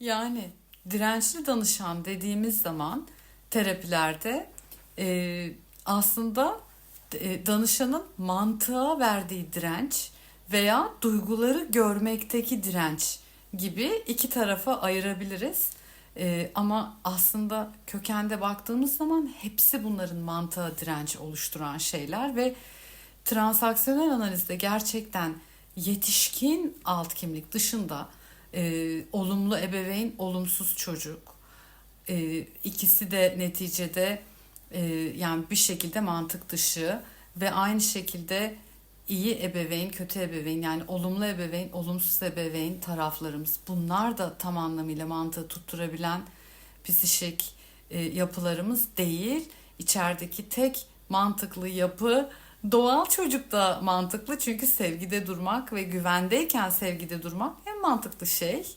Yani dirençli danışan dediğimiz zaman terapilerde e, aslında e, danışanın mantığa verdiği direnç veya duyguları görmekteki direnç gibi iki tarafa ayırabiliriz. E, ama aslında kökende baktığımız zaman hepsi bunların mantığa direnç oluşturan şeyler ve transaksiyonel analizde gerçekten yetişkin alt kimlik dışında e, olumlu ebeveyn, olumsuz çocuk. E, ikisi de neticede e, yani bir şekilde mantık dışı ve aynı şekilde iyi ebeveyn, kötü ebeveyn yani olumlu ebeveyn, olumsuz ebeveyn taraflarımız. Bunlar da tam anlamıyla mantığı tutturabilen psişik e, yapılarımız değil. İçerideki tek mantıklı yapı doğal çocukta mantıklı. Çünkü sevgide durmak ve güvendeyken sevgide durmak mantıklı şey.